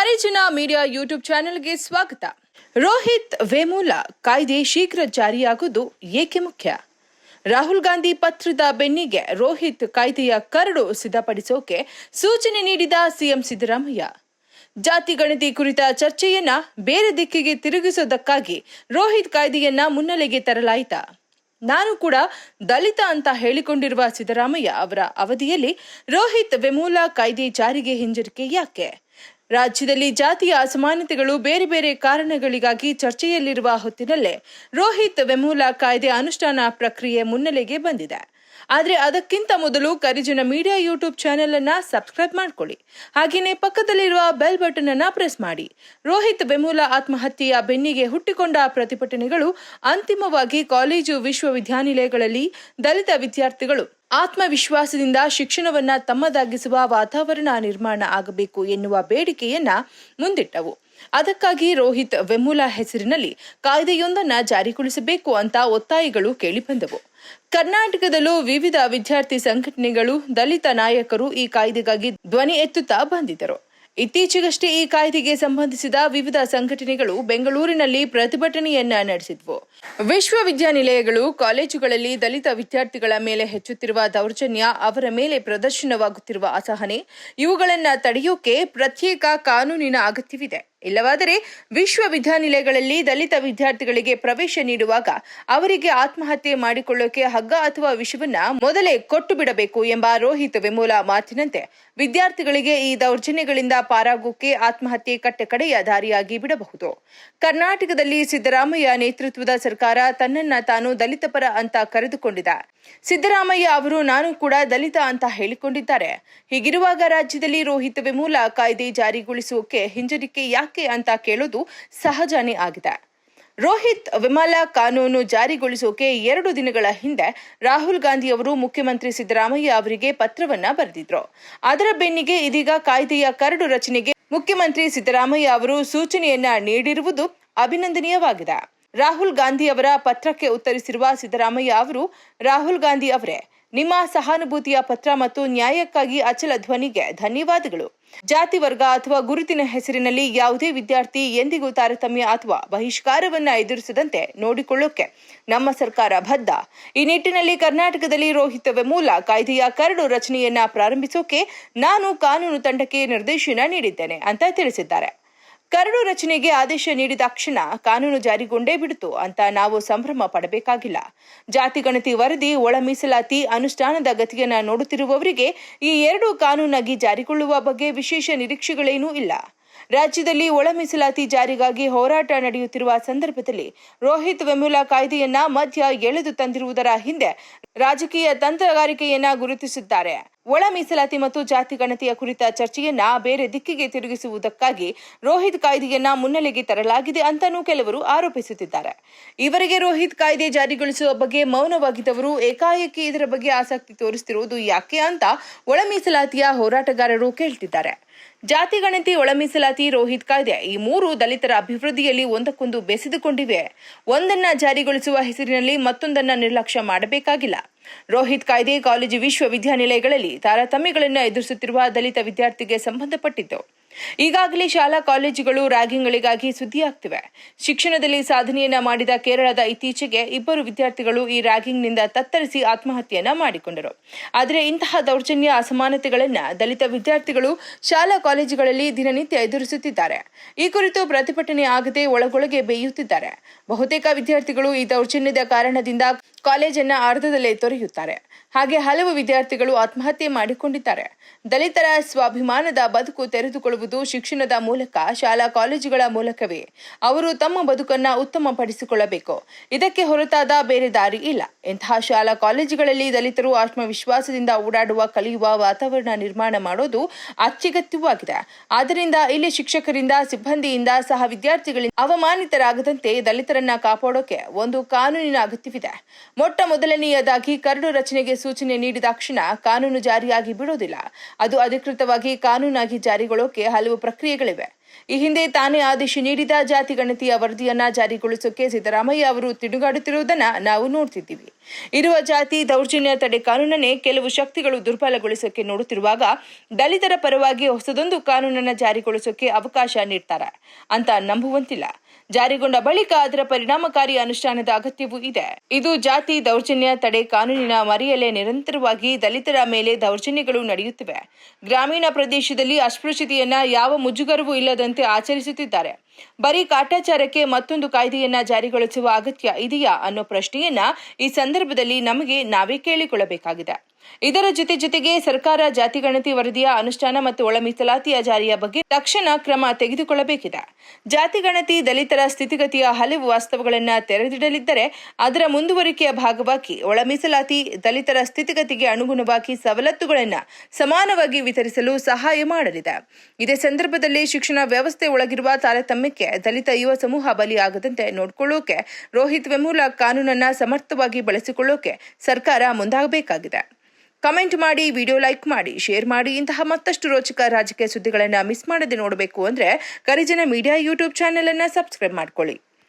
ಕರಿಜನ media YouTube ಚಾನೆಲ್ಗೆ ಸ್ವಾಗತ. ರೋಹಿತ್ ವೇಮೂಲ ಕಾಯ್ದೆ ಶೀಘ್ರ ಜಾರಿಯಾಗುವುದು ಏಕೆ ಮುಖ್ಯ? ರಾಹುಲ್ ಗಾಂಧಿ ಪತ್ರದ ಬೆನ್ನಿಗೆ ರೋಹಿತ್ ಕಾಯ್ದೆಯ ಕರಡು ಸಿದ್ಧಪಡಿಸೋಕೆ ಸೂಚನೆ ನೀಡಿದ ಸಿಎಂ ಸಿದ್ದರಾಮಯ್ಯ. ಜಾತಿ ಗಣತಿ ಕುರಿತ ಚರ್ಚೆಯನ್ನ ಬೇರೆ ದಿಕ್ಕಿಗೆ ತಿರುಗಿಸೋದಕ್ಕಾಗಿ ರೋಹಿತ್ ಕಾಯ್ದೆಯನ್ನ ಮುನ್ನೆಲೆಗೆ ತರಲಾಯಿತ. ನಾನು ಕೂಡ ದಲಿತ ಅಂತ ಹೇಳಿಕೊಂಡಿರುವ ಸಿದ್ದರಾಮಯ್ಯ ಅವರ ಅವಧಿಯಲ್ಲಿ ರೋಹಿತ್ ವೆಮೂಲ ಕಾಯ್ದೆ ಜಾರಿಗೆ ಹಿಂಜರಿಕೆ ಯಾಕೆ? ರಾಜ್ಯದಲ್ಲಿ ಜಾತಿಯ ಅಸಮಾನತೆಗಳು ಬೇರೆ ಬೇರೆ ಕಾರಣಗಳಿಗಾಗಿ ಚರ್ಚೆಯಲ್ಲಿರುವ ಹೊತ್ತಿನಲ್ಲೇ ರೋಹಿತ್ ವೆಮೂಲ ಕಾಯ್ದೆ ಅನುಷ್ಠಾನ ಪ್ರಕ್ರಿಯೆ ಮುನ್ನೆಲೆಗೆ ಬಂದಿದೆ. ಆದರೆ ಅದಕ್ಕಿಂತ ಮೊದಲು ಕರಿಜನ ಮೀಡಿಯಾ ಯೂಟ್ಯೂಬ್ ಚಾನೆಲ್ ಅನ್ನ ಸಬ್ಸ್ಕ್ರೈಬ್ ಮಾಡ್ಕೊಳ್ಳಿ. ಹಾಗೆಯೇ ಪಕ್ಕದಲ್ಲಿರುವ ಬೆಲ್ ಬಟನ್ ಅನ್ನ ಪ್ರೆಸ್ ಮಾಡಿ. ರೋಹಿತ್ ಬೆಮೂಲ ಆತ್ಮಹತ್ಯೆಯ ಬೆನ್ನಿಗೆ ಹುಟ್ಟಿಕೊಂಡ ಪ್ರತಿಭಟನೆಗಳು ಅಂತಿಮವಾಗಿ ಕಾಲೇಜು ವಿಶ್ವವಿದ್ಯಾನಿಲಯಗಳಲ್ಲಿ ದಲಿತ ವಿದ್ಯಾರ್ಥಿಗಳು ಆತ್ಮವಿಶ್ವಾಸದಿಂದ ಶಿಕ್ಷಣವನ್ನ ತಮ್ಮದಾಗಿಸುವ ವಾತಾವರಣ ನಿರ್ಮಾಣ ಆಗಬೇಕು ಎನ್ನುವ ಬೇಡಿಕೆಯನ್ನ ಮುಂದಿಟ್ಟವು. ಅದಕ್ಕಾಗಿ ರೋಹಿತ್ ವೆಮುಲಾ ಹೆಸರಿನಲ್ಲಿ ಕಾಯ್ದೆಯೊಂದನ್ನು ಜಾರಿಗೊಳಿಸಬೇಕು ಅಂತ ಒತ್ತಾಯಗಳು ಕೇಳಿಬಂದವು. ಕರ್ನಾಟಕದಲ್ಲೂ ವಿವಿಧ ವಿದ್ಯಾರ್ಥಿ ಸಂಘಟನೆಗಳು, ದಲಿತ ನಾಯಕರು ಈ ಕಾಯ್ದೆಗಾಗಿ ಧ್ವನಿ ಎತ್ತುತ್ತಾ ಬಂದಿದ್ದರು. ಇತ್ತೀಚೆಗಷ್ಟೇ ಈ ಕಾಯ್ದೆಗೆ ಸಂಬಂಧಿಸಿದ ವಿವಿಧ ಸಂಘಟನೆಗಳು ಬೆಂಗಳೂರಿನಲ್ಲಿ ಪ್ರತಿಭಟನೆಯನ್ನ ನಡೆಸಿದ್ವು. ವಿಶ್ವವಿದ್ಯಾನಿಲಯಗಳು, ಕಾಲೇಜುಗಳಲ್ಲಿ ದಲಿತ ವಿದ್ಯಾರ್ಥಿಗಳ ಮೇಲೆ ಹೆಚ್ಚುತ್ತಿರುವ ದೌರ್ಜನ್ಯ, ಅವರ ಮೇಲೆ ಪ್ರದರ್ಶನವಾಗುತ್ತಿರುವ ಅಸಹನೆ, ಇವುಗಳನ್ನ ತಡೆಯೋಕೆ ಪ್ರತ್ಯೇಕ ಕಾನೂನಿನ ಅಗತ್ಯವಿದೆ. ಇಲ್ಲವಾದರೆ ವಿಶ್ವವಿದ್ಯಾನಿಲಯಗಳಲ್ಲಿ ದಲಿತ ವಿದ್ಯಾರ್ಥಿಗಳಿಗೆ ಪ್ರವೇಶ ನೀಡುವಾಗ ಅವರಿಗೆ ಆತ್ಮಹತ್ಯೆ ಮಾಡಿಕೊಳ್ಳೋಕೆ ಹಗ್ಗ ಅಥವಾ ವಿಷವನ್ನ ಮೊದಲೇ ಕೊಟ್ಟು ಬಿಡಬೇಕು ಎಂಬ ರೋಹಿತ್ ವೆಮೂಲ ಮಾತಿನಂತೆ, ವಿದ್ಯಾರ್ಥಿಗಳಿಗೆ ಈ ದೌರ್ಜನ್ಯಗಳಿಂದ ಪಾರಾಗೋಕೆ ಆತ್ಮಹತ್ಯೆ ಕಟ್ಟಕಡೆಯ ದಾರಿಯಾಗಿ ಬಿಡಬಹುದು. ಕರ್ನಾಟಕದಲ್ಲಿ ಸಿದ್ದರಾಮಯ್ಯ ನೇತೃತ್ವದ ಸರ್ಕಾರ ತನ್ನನ್ನ ತಾನು ದಲಿತ ಪರ ಅಂತ ಕರೆದುಕೊಂಡಿದೆ. ಸಿದ್ದರಾಮಯ್ಯ ಅವರು, ನಾನು ಕೂಡ ದಲಿತ ಅಂತ ಹೇಳಿಕೊಂಡಿದ್ದಾರೆ. ಹೀಗಿರುವಾಗ ರಾಜ್ಯದಲ್ಲಿ ರೋಹಿತ್ ವಿಮೂಲ ಕಾಯ್ದೆ ಜಾರಿಗೊಳಿಸುವಕ್ಕೆ ಹಿಂಜರಿಕೆ ಯಾಕೆ ಅಂತ ಕೇಳೋದು ಸಹಜನೇ ಆಗಿದೆ. ರೋಹಿತ್ ವಿಮಾಲ ಕಾನೂನು ಜಾರಿಗೊಳಿಸೋಕೆ ಎರಡು ದಿನಗಳ ಹಿಂದೆ ರಾಹುಲ್ ಗಾಂಧಿ ಅವರು ಮುಖ್ಯಮಂತ್ರಿ ಸಿದ್ದರಾಮಯ್ಯ ಅವರಿಗೆ ಪತ್ರವನ್ನ ಬರೆದಿದ್ರು. ಅದರ ಬೆನ್ನಿಗೆ ಇದೀಗ ಕಾಯ್ದೆಯ ಕರಡು ರಚನೆಗೆ ಮುಖ್ಯಮಂತ್ರಿ ಸಿದ್ದರಾಮಯ್ಯ ಅವರು ಸೂಚನೆಯನ್ನ ನೀಡಿರುವುದು ಅಭಿನಂದನೀಯವಾಗಿದೆ. ರಾಹುಲ್ ಗಾಂಧಿ ಅವರ ಪತ್ರಕ್ಕೆ ಉತ್ತರಿಸಿರುವ ಸಿದ್ದರಾಮಯ್ಯ ಅವರು, ರಾಹುಲ್ ಗಾಂಧಿ ಅವರೇ, ನಿಮ್ಮ ಸಹಾನುಭೂತಿಯ ಪತ್ರ ಮತ್ತು ನ್ಯಾಯಕ್ಕಾಗಿ ಅಚಲ ಧ್ವನಿಗೆ ಧನ್ಯವಾದಗಳು. ಜಾತಿ ವರ್ಗ ಅಥವಾ ಗುರುತಿನ ಹೆಸರಿನಲ್ಲಿ ಯಾವುದೇ ವಿದ್ಯಾರ್ಥಿ ಎಂದಿಗೂ ತಾರತಮ್ಯ ಅಥವಾ ಬಹಿಷ್ಕಾರವನ್ನ ಎದುರಿಸದಂತೆ ನೋಡಿಕೊಳ್ಳೋಕೆ ನಮ್ಮ ಸರ್ಕಾರ ಬದ್ಧ. ಈ ನಿಟ್ಟಿನಲ್ಲಿ ಕರ್ನಾಟಕದಲ್ಲಿ ರೋಹಿತವೆ ವೆಮೂಲ ಕಾಯ್ದೆಯ ಕರಡು ರಚನೆಯನ್ನ ಪ್ರಾರಂಭಿಸೋಕೆ ನಾನು ಕಾನೂನು ತಂಡಕ್ಕೆ ನಿರ್ದೇಶನ ನೀಡಿದ್ದೇನೆ, ಅಂತ ತಿಳಿಸಿದ್ದಾರೆ. ಕರಡು ರಚನೆಗೆ ಆದೇಶ ನೀಡಿದ ಕ್ಷಣ ಕಾನೂನು ಜಾರಿಗೊಂಡೇ ಬಿಡಿತು ಅಂತ ನಾವು ಸಂಭ್ರಮ ಪಡಬೇಕಾಗಿಲ್ಲ. ಜಾತಿ ಗಣತಿ ವರದಿ, ಒಳ ಮೀಸಲಾತಿ ಅನುಷ್ಠಾನದ ಗತಿಯನ್ನು ನೋಡುತ್ತಿರುವವರಿಗೆ ಈ ಎರಡು ಕಾನೂನಾಗಿ ಜಾರಿಗೊಳ್ಳುವ ಬಗ್ಗೆ ವಿಶೇಷ ನಿರೀಕ್ಷೆಗಳೇನೂ ಇಲ್ಲ. ರಾಜ್ಯದಲ್ಲಿ ಒಳ ಮೀಸಲಾತಿ ಜಾರಿಗಾಗಿ ಹೋರಾಟ ನಡೆಯುತ್ತಿರುವ ಸಂದರ್ಭದಲ್ಲಿ ರೋಹಿತ್ ವೆಮುಲಾ ಕಾಯ್ದೆಯನ್ನ ಮಧ್ಯ ಎಳೆದು ತಂದಿರುವುದರ ಹಿಂದೆ ರಾಜಕೀಯ ತಂತ್ರಗಾರಿಕೆಯನ್ನ ಗುರುತಿಸಿದ್ದಾರೆ. ಒಳ ಮೀಸಲಾತಿ ಮತ್ತು ಜಾತಿ ಗಣತಿಯ ಕುರಿತ ಚರ್ಚೆಯನ್ನ ಬೇರೆ ದಿಕ್ಕಿಗೆ ತಿರುಗಿಸುವುದಕ್ಕಾಗಿ ರೋಹಿತ್ ಕಾಯ್ದೆಯನ್ನ ಮುನ್ನೆಲೆಗೆ ತರಲಾಗಿದೆ ಅಂತಾನೂ ಕೆಲವರು ಆರೋಪಿಸುತ್ತಿದ್ದಾರೆ. ಇವರಿಗೆ ರೋಹಿತ್ ಕಾಯ್ದೆ ಜಾರಿಗೊಳಿಸುವ ಬಗ್ಗೆ ಮೌನವಾಗಿದ್ದವರು ಏಕಾಏಕಿ ಇದರ ಬಗ್ಗೆ ಆಸಕ್ತಿ ತೋರಿಸುತ್ತಿರುವುದು ಯಾಕೆ ಅಂತ ಒಳ ಮೀಸಲಾತಿಯ ಹೋರಾಟಗಾರರು ಕೇಳ್ತಿದ್ದಾರೆ. ಜಾತಿ ಗಣತಿ, ಒಳ ಮೀಸಲಾತಿ, ರೋಹಿತ್ ಕಾಯ್ದೆ ಈ ಮೂರು ದಲಿತರ ಅಭಿವೃದ್ಧಿಯಲ್ಲಿ ಒಂದಕ್ಕೊಂದು ಬೆಸೆದುಕೊಂಡಿವೆ. ಒಂದನ್ನ ಜಾರಿಗೊಳಿಸುವ ಹೆಸರಿನಲ್ಲಿ ಮತ್ತೊಂದನ್ನ ನಿರ್ಲಕ್ಷ್ಯ ಮಾಡಬೇಕಾಗಿಲ್ಲ. ರೋಹಿತ್ ಕಾಯ್ದೆ ಕಾಲೇಜು ವಿಶ್ವವಿದ್ಯಾನಿಲಯಗಳಲ್ಲಿ ತಾರತಮ್ಯಗಳನ್ನು ಎದುರಿಸುತ್ತಿರುವ ದಲಿತ ವಿದ್ಯಾರ್ಥಿಗೆ ಸಂಬಂಧಪಟ್ಟಿದ್ದು. ಈಗಾಗಲೇ ಶಾಲಾ ಕಾಲೇಜುಗಳು ರ್ಯಾಗಿಂಗ್ಗಳಿಗಾಗಿ ಸುದ್ದಿಯಾಗ್ತಿವೆ. ಶಿಕ್ಷಣದಲ್ಲಿ ಸಾಧನೆಯನ್ನ ಮಾಡಿದ ಕೇರಳದ ಇತ್ತೀಚೆಗೆ ಇಬ್ಬರು ವಿದ್ಯಾರ್ಥಿಗಳು ಈ ರ್ಯಾಗಿಂಗ್ನಿಂದ ತತ್ತರಿಸಿ ಆತ್ಮಹತ್ಯೆಯನ್ನ ಮಾಡಿಕೊಂಡರು. ಆದರೆ ಇಂತಹ ದೌರ್ಜನ್ಯ, ಅಸಮಾನತೆಗಳನ್ನ ದಲಿತ ವಿದ್ಯಾರ್ಥಿಗಳು ಶಾಲಾ ಕಾಲೇಜುಗಳಲ್ಲಿ ದಿನನಿತ್ಯ ಎದುರಿಸುತ್ತಿದ್ದಾರೆ. ಈ ಕುರಿತು ಪ್ರತಿಭಟನೆ ಆಗದೆ ಒಳಗೊಳಗೆ ಬೇಯುತ್ತಿದ್ದಾರೆ. ಬಹುತೇಕ ವಿದ್ಯಾರ್ಥಿಗಳು ಈ ದೌರ್ಜನ್ಯದ ಕಾರಣದಿಂದ ಕಾಲೇಜನ್ನ ಅರ್ಧದಲ್ಲೇ ತೊರೆಯುತ್ತಾರೆ. ಹಾಗೆ ಹಲವು ವಿದ್ಯಾರ್ಥಿಗಳು ಆತ್ಮಹತ್ಯೆ ಮಾಡಿಕೊಂಡಿದ್ದಾರೆ. ದಲಿತರ ಸ್ವಾಭಿಮಾನದ ಬದುಕು ತೆರೆದುಕೊಳ್ಳುವುದು ಶಿಕ್ಷಣದ ಮೂಲಕ, ಶಾಲಾ ಕಾಲೇಜುಗಳ ಮೂಲಕವೇ. ಅವರು ತಮ್ಮ ಬದುಕನ್ನ ಉತ್ತಮಪಡಿಸಿಕೊಳ್ಳಬೇಕು. ಇದಕ್ಕೆ ಹೊರತಾದ ಬೇರೆ ದಾರಿ ಇಲ್ಲ. ಇಂತಹ ಶಾಲಾ ಕಾಲೇಜುಗಳಲ್ಲಿ ದಲಿತರು ಆತ್ಮವಿಶ್ವಾಸದಿಂದ ಓಡಾಡುವ, ಕಲಿಯುವ ವಾತಾವರಣ ನಿರ್ಮಾಣ ಮಾಡೋದು ಅತ್ಯಗತ್ಯವಾಗಿದೆ. ಆದ್ದರಿಂದ ಇಲ್ಲಿ ಶಿಕ್ಷಕರಿಂದ, ಸಿಬ್ಬಂದಿಯಿಂದ ಸಹ ವಿದ್ಯಾರ್ಥಿಗಳಿಂದ ಅವಮಾನಿತರಾಗದಂತೆ ದಲಿತರನ್ನ ಕಾಪಾಡೋಕೆ ಒಂದು ಕಾನೂನಿನ ಅಗತ್ಯವಿದೆ. ಮೊಟ್ಟ ಮೊದಲನೆಯದಾಗಿ ಕರಡು ರಚನೆಗೆ ಸೂಚನೆ ನೀಡಿದ ಕ್ಷಣ ಕಾನೂನು ಜಾರಿಯಾಗಿ ಬಿಡೋದಿಲ್ಲ. ಅದು ಅಧಿಕೃತವಾಗಿ ಕಾನೂನಾಗಿ ಜಾರಿಗೊಳ್ಳೋಕೆ ಹಲವು ಪ್ರಕ್ರಿಯೆಗಳಿವೆ. ಈ ಹಿಂದೆ ತಾನೇ ಆದೇಶ ನೀಡಿದ ಜಾತಿ ಗಣತಿಯ ವರದಿಯನ್ನ ಜಾರಿಗೊಳಿಸೋಕೆ ಸಿದ್ದರಾಮಯ್ಯ ಅವರು ತಿರುಗಾಡುತ್ತಿರುವುದನ್ನ ನಾವು ನೋಡ್ತಿದ್ದೀವಿ. ಇರುವ ಜಾತಿ ದೌರ್ಜನ್ಯ ತಡೆ ಕಾನೂನನ್ನೇ ಕೆಲವು ಶಕ್ತಿಗಳು ದುರ್ಬಲಗೊಳಿಸೋಕೆ ನೋಡುತ್ತಿರುವಾಗ ದಲಿತರ ಪರವಾಗಿ ಹೊಸದೊಂದು ಕಾನೂನನ್ನ ಜಾರಿಗೊಳಿಸೋಕೆ ಅವಕಾಶ ನೀಡ್ತಾರೆ. ಅಂತ ನಂಬುವಂತಿಲ್ಲ. ಜಾರಿಗೊಂಡ ಬಳಿಕ ಅದರ ಪರಿಣಾಮಕಾರಿ ಅನುಷ್ಠಾನದ ಅಗತ್ಯವೂ ಇದೆ. ಇದು ಜಾತಿ, ದೌರ್ಜನ್ಯ, ತಡೆ, ಕಾನೂನಿನ ಮರೆಯಲ್ಲೇ ನಿರಂತರವಾಗಿ ದಲಿತರ ಮೇಲೆ ದೌರ್ಜನ್ಯಗಳು ನಡೆಯುತ್ತಿವೆ. ಗ್ರಾಮೀಣ ಪ್ರದೇಶದಲ್ಲಿ ಅಸ್ಪೃಶ್ಯತೆಯನ್ನ ಯಾವ ಮುಜುಗರವೂ ಇಲ್ಲದಂತೆ ಆಚರಿಸುತ್ತಿದ್ದಾರೆ. ಬರೀ ಕಾಟಾಚಾರಕ್ಕೆ ಮತ್ತೊಂದು ಕಾಯ್ದೆಯನ್ನ ಜಾರಿಗೊಳಿಸುವ ಅಗತ್ಯ ಇದೆಯಾ ಅನ್ನೋ ಪ್ರಶ್ನೆಯನ್ನ ಈ ಸಂದರ್ಭದಲ್ಲಿ ನಮಗೆ ನಾವೇ ಕೇಳಿಕೊಳ್ಳಬೇಕಾಗಿದೆ. ಇದರ ಜೊತೆ ಜೊತೆಗೆ ಸರ್ಕಾರ ಜಾತಿ ಗಣತಿ ವರದಿಯ ಅನುಷ್ಠಾನ ಮತ್ತು ಒಳ ಮೀಸಲಾತಿಯ ಜಾರಿಯ ಬಗ್ಗೆ ತಕ್ಷಣ ಕ್ರಮ ತೆಗೆದುಕೊಳ್ಳಬೇಕಿದೆ. ಜಾತಿ ಗಣತಿ, ದಲಿತರ ಸ್ಥಿತಿಗತಿಯ ಹಲವು ವಾಸ್ತವಗಳನ್ನು ತೆರೆದಿಡಲಿದ್ದರೆ ಅದರ ಮುಂದುವರಿಕೆಯ ಭಾಗವಾಗಿ ಒಳ ಮೀಸಲಾತಿ, ದಲಿತರ ಸ್ಥಿತಿಗತಿಗೆ ಅನುಗುಣವಾಗಿ ಸವಲತ್ತುಗಳನ್ನು ಸಮಾನವಾಗಿ ವಿತರಿಸಲು ಸಹಾಯ ಮಾಡಲಿದೆ. ಇದೇ ಸಂದರ್ಭದಲ್ಲಿ ಶಿಕ್ಷಣ ವ್ಯವಸ್ಥೆ ಒಳಗಿರುವ ತಾರತಮ್ಯಕ್ಕೆ ದಲಿತ ಯುವ ಸಮೂಹ ಬಲಿಯಾಗದಂತೆ ನೋಡಿಕೊಳ್ಳೋಕೆ, ರೋಹಿತ್ ವೆಮೂಲ ಕಾನೂನನ್ನ ಸಮರ್ಥವಾಗಿ ಬಳಸಿಕೊಳ್ಳೋಕೆ ಸರ್ಕಾರ ಮುಂದಾಗಬೇಕಾಗಿದೆ. ಕಮೆಂಟ್ ಮಾಡಿ, ವಿಡಿಯೋ ಲೈಕ್ ಮಾಡಿ, ಶೇರ್ ಮಾಡಿ, ಇಂತಹ ಮತ್ತಷ್ಟು ರೋಚಕ ರಾಜಕೀಯ ಸುದ್ದಿಗಳನ್ನು ಮಿಸ್ ಮಾಡದೆ ನೋಡಬೇಕು ಅಂದರೆ ಕರಿಜನ ಮೀಡಿಯಾ ಯೂಟ್ಯೂಬ್ ಚಾನೆಲನ್ನು ಸಬ್ಸ್ಕ್ರೈಬ್ ಮಾಡ್ಕೊಳ್ಳಿ.